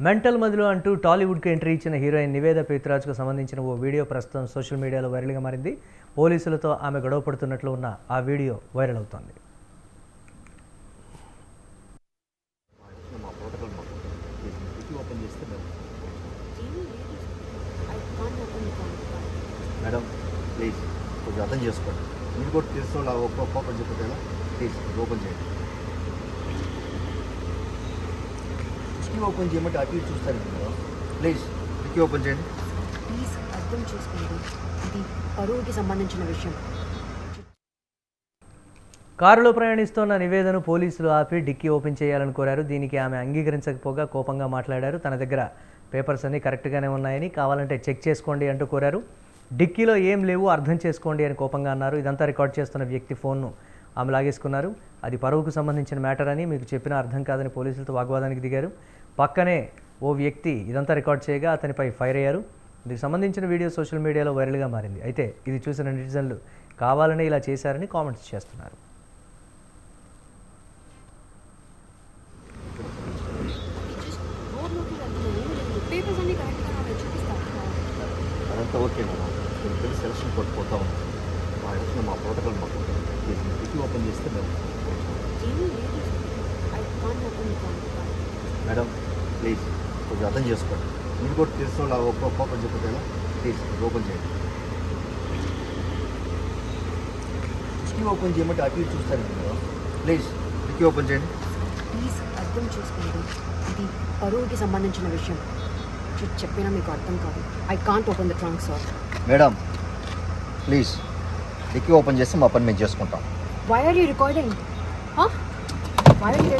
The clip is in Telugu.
మెంటల్ మదిలో అంటూ టాలీవుడ్కి ఎంట్రీ ఇచ్చిన హీరోయిన్ నివేద పేతురాజ్కు సంబంధించిన ఓ వీడియో ప్రస్తుతం సోషల్ మీడియాలో వైరల్గా మారింది పోలీసులతో ఆమె గొడవ పడుతున్నట్లు ఉన్న ఆ వీడియో వైరల్ అవుతోంది మేడం ప్లీజ్ కొంచెం అర్థం చేసుకోండి మీరు కూడా తెలుసు అలా ఓపెన్ చెప్పితే ప్లీజ్ ఓపెన్ చేయండి డిక్కీ ఓపెన్ చేయమంటే అటు మేడం ప్లీజ్ డిక్కీ ఓపెన్ చేయండి. ప్లీజ్ అర్థం చేసుకోండి. ఇది పరువుకి సంబంధించిన విషయం. కారులో ప్రయాణిస్తోన్న నివేదను పోలీసులు ఆపి డిక్కీ ఓపెన్ చేయాలని కోరారు. దీనికి ఆమె అంగీకరించకపోగా కోపంగా మాట్లాడారు. తన దగ్గర పేపర్స్ అన్నీ కరెక్ట్గానే ఉన్నాయని కావాలంటే చెక్ చేసుకోండి అంటూ కోరారు. డిక్కీలో ఏం లేవు అర్థం చేసుకోండి అని కోపంగా అన్నారు. ఇదంతా రికార్డ్ చేస్తున్న వ్యక్తి ఫోన్ను ఆమె లాగేసుకున్నారు. అది పరువుకు సంబంధించిన మ్యాటర్ అని మీకు చెప్పినా అర్థం కాదని పోలీసులతో వాగ్వాదానికి దిగారు. పక్కనే ఓ వ్యక్తి ఇదంతా రికార్డ్ చేయగా అతనిపై ఫైర్ అయ్యారు. దీనికి సంబంధించిన వీడియో సోషల్ మీడియాలో వైరల్గా మారింది. అయితే ఇది చూసిన నెటిజన్లు కావాలనే ఇలా చేశారని కామెంట్స్ చేస్తున్నారు. Okay madam. మా ఇంట్లో మా ప్రోటోకాల్ మాకు ఓపెన్ చేస్తే మేడం ప్లీజ్ కొంచెం అర్థం చేసుకోండి. మీరు కూడా తెలుసు ఒక్క ఓపెన్ చెప్పితే ఎలా ప్లీజ్ ఓపెన్ చేయండి. డిక్కీ ఓపెన్ చేయమంటే అటు చూస్తారండి మేడం ప్లీజ్ డిక్కీ ఓపెన్ చేయండి. ప్లీజ్ అర్థం చేసుకోండి. ఇది పరువుకి సంబంధించిన విషయం. చెప్పినా మీకు అర్థం కాదు. I can't open the trunk sir madam please dickey open చేస్తే మా పని మేము చేసుకుంటాం. Why are you recording why are you